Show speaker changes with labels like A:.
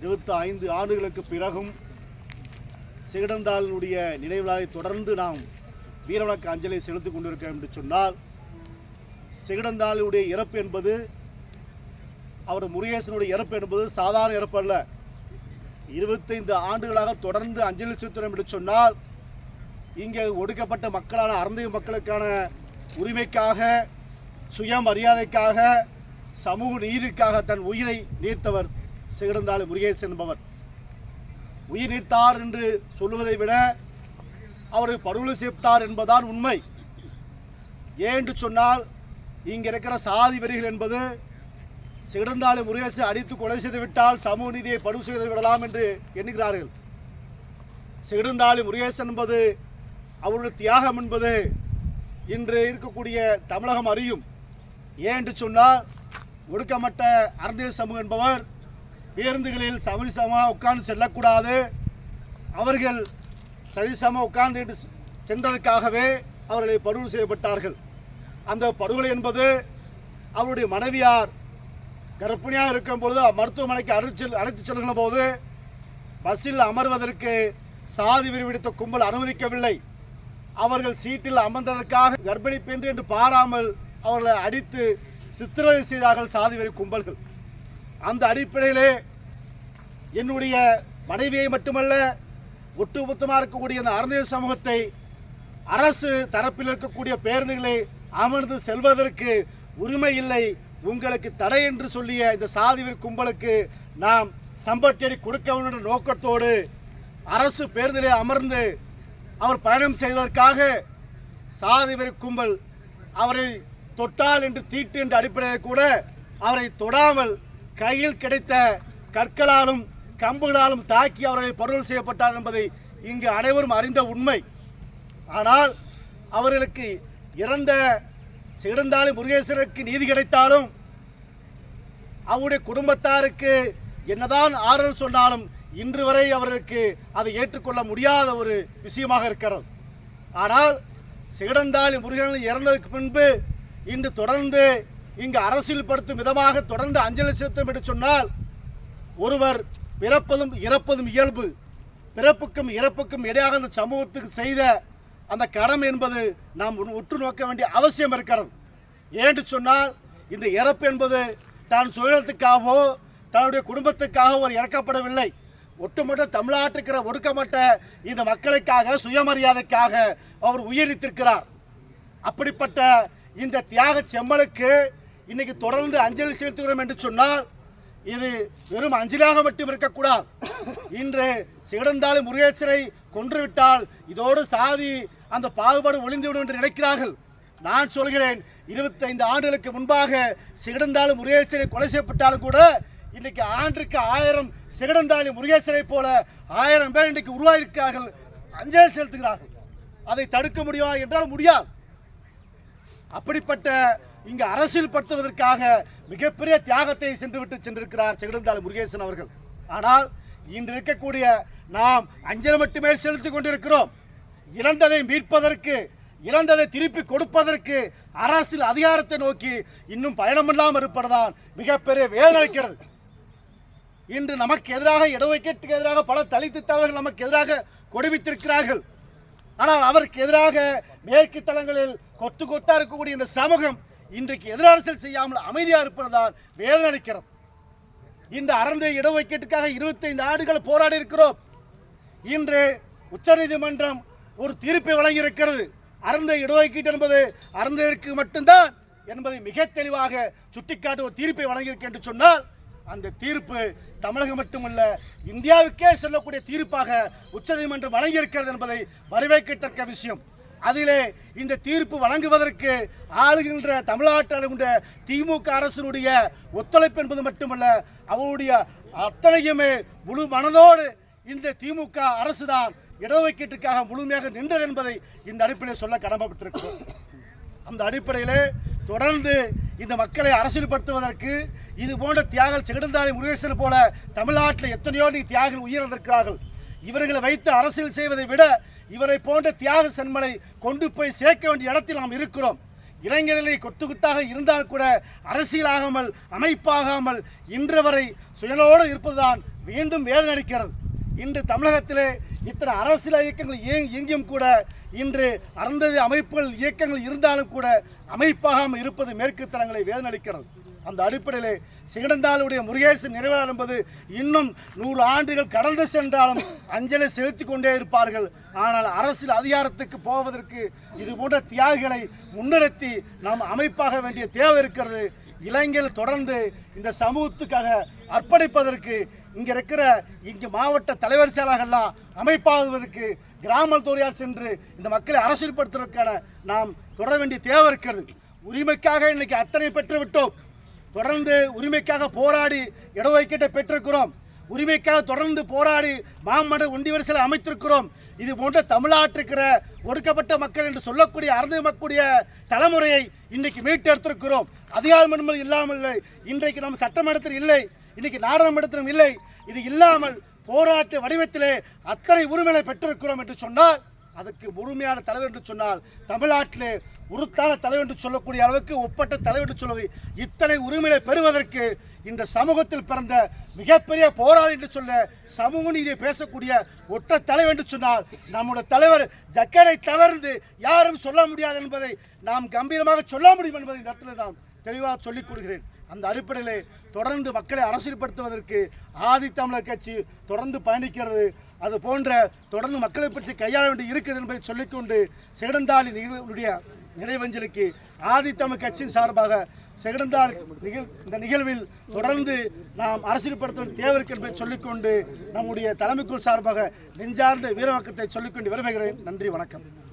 A: இருபத்தி ஐந்து ஆண்டுகளுக்கு பிறகும் சிகடந்தாளனுடைய நினைவுகளை தொடர்ந்து நாம் வீரவணக்க அஞ்சலி செலுத்திக் கொண்டிருக்கிறோம் என்று சொன்னால் சிகடந்தாளுடைய இறப்பு என்பது அவர் முருகேசனுடைய இறப்பு என்பது சாதாரண இறப்பு அல்ல. இருபத்தைந்து ஆண்டுகளாக தொடர்ந்து அஞ்சலி செலுத்துகிறோம் என்று சொன்னால் இங்கே ஒடுக்கப்பட்ட மக்களான அறந்தைய மக்களுக்கான உரிமைக்காக சுயமரியாதைக்காக சமூக நீதிக்காக தன் உயிரை நீர்த்தவர் சிகடந்தாளி முருகேசன் என்பவர். உயிர் நீத்தார் என்று சொல்லுவதை விட அவர் படுகொலை சேர்த்தார் என்பதால் உண்மை. ஏன் என்று சொன்னால் இங்கே இருக்கிற சாதி வரிகள் என்பது சிகடந்தாளி முருகேசன் அடித்து கொலை செய்து விட்டால் சமூக நீதியை படுகொலை செய்து விடலாம் என்று எண்ணுகிறார்கள். சிகடந்தாளி முருகேசன் என்பது அவருடைய தியாகம் என்பது இன்று இருக்கக்கூடிய தமிழகம் அறியும். ஏன் என்று சொன்னால் ஒடுக்கப்பட்ட அரசியல் சமூகம் என்பவர் பேருந்துகளில் சரிசமமாக உட்கார்ந்து செல்லக்கூடாது. அவர்கள் சரிசம உட்கார்ந்து என்று சென்றதற்காகவே அவர்களை படுகொலை செய்யப்பட்டார்கள். அந்த படுகொலை என்பது அவருடைய மனைவியார் கர்ப்பிணியாக இருக்கும் பொழுது மருத்துவமனைக்கு அழைத்து அழைத்து செல்கிற போது பஸ்ஸில் அமர்வதற்கு சாதி விரிவிடித்த கும்பல் அனுமதிக்கவில்லை. அவர்கள் சீட்டில் அமர்ந்ததற்காக கர்ப்பிணி பெண் என்று பாராமல் அவர்களை அடித்து சித்திரவதை செய்தார்கள் சாதி வெறி கும்பல்கள். அந்த அடிப்படையிலே என்னுடைய மனைவியை மட்டுமல்ல ஒட்டுமொத்தமாக இருக்கக்கூடிய அந்த அறநிலை சமூகத்தை அரசு தரப்பில் இருக்கக்கூடிய பேருந்துகளை அமர்ந்து செல்வதற்கு உரிமை இல்லை. உங்களுக்கு தடை என்று சொல்லிய இந்த சாதிவிரி கும்பலுக்கு நாம் சம்பட்டடி கொடுக்க வேண்டும் நோக்கத்தோடு அரசு பேருந்திலே அமர்ந்து அவர் பயணம் செய்வதற்காக சாதிவரி கும்பல் அவரை தொட்டால் என்று தீட்டு என்ற அடிப்படையில் கூட அவரை தொடாமல் கையில் கிடைத்த கற்களாலும் கம்புகளாலும் தாக்கி அவர்களை பருவல் செய்யப்பட்டார் என்பதை இங்கு அனைவரும் அறிந்த உண்மை. ஆனால் அவர்களுக்கு இறந்த சிறந்தாலும் முருகேசருக்கு நீதி கிடைத்தாலும் அவருடைய குடும்பத்தாருக்கு என்னதான் ஆறுதல் சொன்னாலும் இன்று வரை அவர்களுக்கு அதை ஏற்றுக்கொள்ள முடியாத ஒரு விஷயமாக இருக்கிறது. ஆனால் சிகடந்தாளி முருகன் இறந்ததற்கு பின்பு இன்று தொடர்ந்து இங்கு அரசியல் படுத்தும் விதமாக தொடர்ந்து அஞ்சலி செலுத்தும் என்று சொன்னால் ஒருவர் பிறப்பதும் இறப்பதும் இயல்பு. பிறப்புக்கும் இறப்புக்கும் இடையாக அந்த சமூகத்துக்கு செய்த அந்த கடமை என்பது நாம் உற்று நோக்க வேண்டிய அவசியம் இருக்கிறது. ஏன்னு சொன்னால் இந்த இறப்பு என்பது தான் சுயத்துக்காகவோ தன்னுடைய குடும்பத்துக்காக ஒரு இறக்கப்படவில்லை. ஒட்டுமொத்த தமிழ்நாட்டுக்கிற ஒடுக்கப்பட்ட இந்த மக்களுக்காக சுயமரியாதைக்காக அவர் உயிரித்திருக்கிறார். அப்படிப்பட்ட இந்த தியாக செம்மலுக்கு இன்னைக்கு தொடர்ந்து அஞ்சலி செலுத்துகிறோம் என்று சொன்னால் இது வெறும் அஞ்சலாக மட்டும் இருக்கக்கூடாது. இன்று சிகடந்தாலும் முருகேசரை கொன்றுவிட்டால் இதோடு சாதி அந்த பாகுபாடு ஒளிந்துவிடும் என்று நினைக்கிறார்கள். நான் சொல்கிறேன் இருபத்தைந்து ஆண்டுகளுக்கு முன்பாக சிகடந்தாலும் முருகேசரை கொலை செய்யப்பட்டாலும் கூட இன்னைக்கு ஆண்டுக்கு ஆயிரம் சிகடந்தாளி முருகேசரை போல ஆயிரம் பேர் இன்னைக்கு உருவாயிருக்கிறார்கள். அஞ்சலி செலுத்துகிறார்கள். அதை தடுக்க முடியுமா? என்றால் முடியாது. அப்படிப்பட்ட இங்கு அரசியல் படுத்துவதற்காக மிகப்பெரிய தியாகத்தை சென்றுவிட்டு சென்றிருக்கிறார் செகுடந்தாள் முருகேசன் அவர்கள். ஆனால் இன்று இருக்கக்கூடிய நாம் அஞ்சலி மட்டுமே செலுத்திக் கொண்டிருக்கிறோம். இழந்ததை மீட்பதற்கு இழந்ததை திருப்பி கொடுப்பதற்கு அரசியல் அதிகாரத்தை நோக்கி இன்னும் பயணமில்லாமல் இருப்பதுதான் மிகப்பெரிய வேதனை அளிக்கிறது. இன்று நமக்கு எதிராக இடஒதுக்கீட்டுக்கு எதிராக பல தலித்து தலைவர்கள் நமக்கு எதிராக கொடுவித்திருக்கிறார்கள். ஆனால் அவருக்கு எதிராக மேற்கு தளங்களில் கொத்து கொத்தா இருக்கக்கூடிய இந்த சமூகம் இன்றைக்கு எதிரரசியல் செய்யாமல் அமைதியாக இருப்பதுதான் வேதனை அளிக்கிறது இந்த அறந்த இடஒதுக்கீட்டுக்காக இருபத்தைந்து ஆண்டுகள் போராடி இருக்கிறோம். இன்று உச்சநீதிமன்றம் ஒரு தீர்ப்பை வழங்கியிருக்கிறது. அறந்த இடஒதுக்கீட்டு என்பது அறந்ததற்கு மட்டும்தான் என்பதை மிக தெளிவாக சுட்டிக்காட்டி ஒரு தீர்ப்பை வழங்கியிருக்கு என்று சொன்னால் அந்த தீர்ப்பு தமிழகம் மட்டுமல்ல இந்தியாவுக்கே செல்லக்கூடிய தீர்ப்பாக உச்சநீதிமன்றம் வழங்கியிருக்கிறது என்பதை வரவேற்கத்தக்க விஷயம். அதிலே இந்த தீர்ப்பு வழங்குவதற்கு ஆளுகின்ற தமிழ்நாட்டில் ஆளுகின்ற திமுக அரசினுடைய ஒத்துழைப்பு என்பது மட்டுமல்ல அவருடைய அத்தனையுமே முழு மனதோடு இந்த திமுக அரசுதான் இடஒதுக்கீட்டுக்காக முழுமையாக நின்றது என்பதை இந்த அடிப்படையில் சொல்ல கடமைப்பட்டிருக்கிறோம். அந்த அடிப்படையிலே தொடர்ந்து இந்த மக்களை அரசியல்படுத்துவதற்கு இது போன்ற தியாகம் செகடந்தாரி முருகேசன் போல தமிழ்நாட்டில் எத்தனையோ நீ தியாகிகள் உயிரிழந்திருக்கிறார்கள். இவர்களை வைத்து அரசியல் செய்வதை விட இவரை போன்ற தியாக சென்மலை கொண்டு போய் சேர்க்க வேண்டிய இடத்தில் நாம் இருக்கிறோம். இளைஞர்களை கொத்து குத்தாக இருந்தால் கூட அரசியலாகாமல் அமைப்பாகாமல் இன்று வரை சுயலோடு இருப்பதுதான் மீண்டும் வேதனடிக்கிறது இன்று தமிழகத்திலே இத்தனை அரசியல் இயக்கங்கள் இயங்கியும் கூட இன்று அறந்தது அமைப்புகள் இயக்கங்கள் இருந்தாலும் கூட அமைப்பாகாமல் இருப்பது மேற்கு தளங்களை வேதனளிக்கிறது அந்த அடிப்படையிலே சிகடந்தாளுடைய முருகேசன் நிறைவேற என்பது இன்னும் நூறு ஆண்டுகள் கடந்து சென்றாலும் அஞ்சலி செலுத்தி கொண்டே இருப்பார்கள். ஆனால் அரசியல் அதிகாரத்துக்கு போவதற்கு இது போன்ற தியாகிகளை முன்னிறுத்தி நாம் அமைப்பாக வேண்டிய தேவை இருக்கிறது. இளைஞர்கள் தொடர்ந்து இந்த சமூகத்துக்காக அர்ப்பணிப்பதற்கு இங்கே இருக்கிற இங்கு மாவட்ட தலைவர் செயலாளர்கள்லாம் அமைப்பாகுவதற்கு கிராம துறையால் சென்று இந்த மக்களை அரசியல்படுத்துவதற்கான நாம் தொடர வேண்டிய தேவை இருக்கிறது. உரிமைக்காக இன்னைக்கு அத்தனை பெற்று விட்டோம். தொடர்ந்து உரிமைக்காக போராடி இடஒதுக்கீட்டை பெற்றிருக்கிறோம். உரிமைக்காக தொடர்ந்து போராடி மாமன்ற ஒண்டி வரிசையில் அமைத்திருக்கிறோம். இது போன்ற தமிழ்நாட்டிற்கிற ஒடுக்கப்பட்ட மக்கள் என்று சொல்லக்கூடிய அறந்து மக்களுடைய தலைமுறையை இன்றைக்கு மீட்டெடுத்திருக்கிறோம். அதிகாரம் என்பது இல்லாமல் இல்லை. இன்றைக்கு நம்ம சட்டமன்றத்தில் இல்லை. இன்னைக்கு நாடாளுமன்றத்திலும் இல்லை. இது இல்லாமல் போராட்ட வடிவத்திலே அத்தனை உரிமைகளை பெற்றிருக்கிறோம் என்று சொன்னால் அதுக்கு முழுமையான தலைவர் என்று சொன்னால் தமிழ்நாட்டிலே உருத்தான தலைவர் என்று சொல்லக்கூடிய அளவுக்கு ஒப்பட்ட தலைவர் என்று சொல்லுவது இத்தனை உரிமைகளை பெறுவதற்கு இந்த சமூகத்தில் பிறந்த மிகப்பெரிய போராளி என்று சொல்ல சமூக நீதியை பேசக்கூடிய ஒற்ற தலைவர் என்று சொன்னால் நம்முடைய தலைவர் ஜக்கரை தவிர்த்து யாரும் சொல்ல முடியாது என்பதை நாம் கம்பீரமாக சொல்ல முடியும் என்பதை இந்த இடத்துல நான் தெளிவாக சொல்லிக் கொடுக்கிறேன் அந்த அடிப்படையிலே தொடர்ந்து மக்களை அரசியல்படுத்துவதற்கு ஆதி தமிழர் கட்சி தொடர்ந்து பயணிக்கிறது. அது போன்ற தொடர்ந்து மக்களை பற்றி கையாள வேண்டி இருக்குது என்பதை சொல்லிக்கொண்டு செகடந்தாளி நிகழ்வுடைய நினைவஞ்சலுக்கு ஆதி கட்சியின் சார்பாக செகண்டால் நிகழ் இந்த நிகழ்வில் தொடர்ந்து நாம் அரசியல்படுத்த வேண்டிய தேவை என்பதை சொல்லிக்கொண்டு நம்முடைய தலைமைக்குள் சார்பாக நெஞ்சார்ந்த வீரவாக்கத்தை சொல்லிக்கொண்டு விரும்புகிறேன் நன்றி வணக்கம்.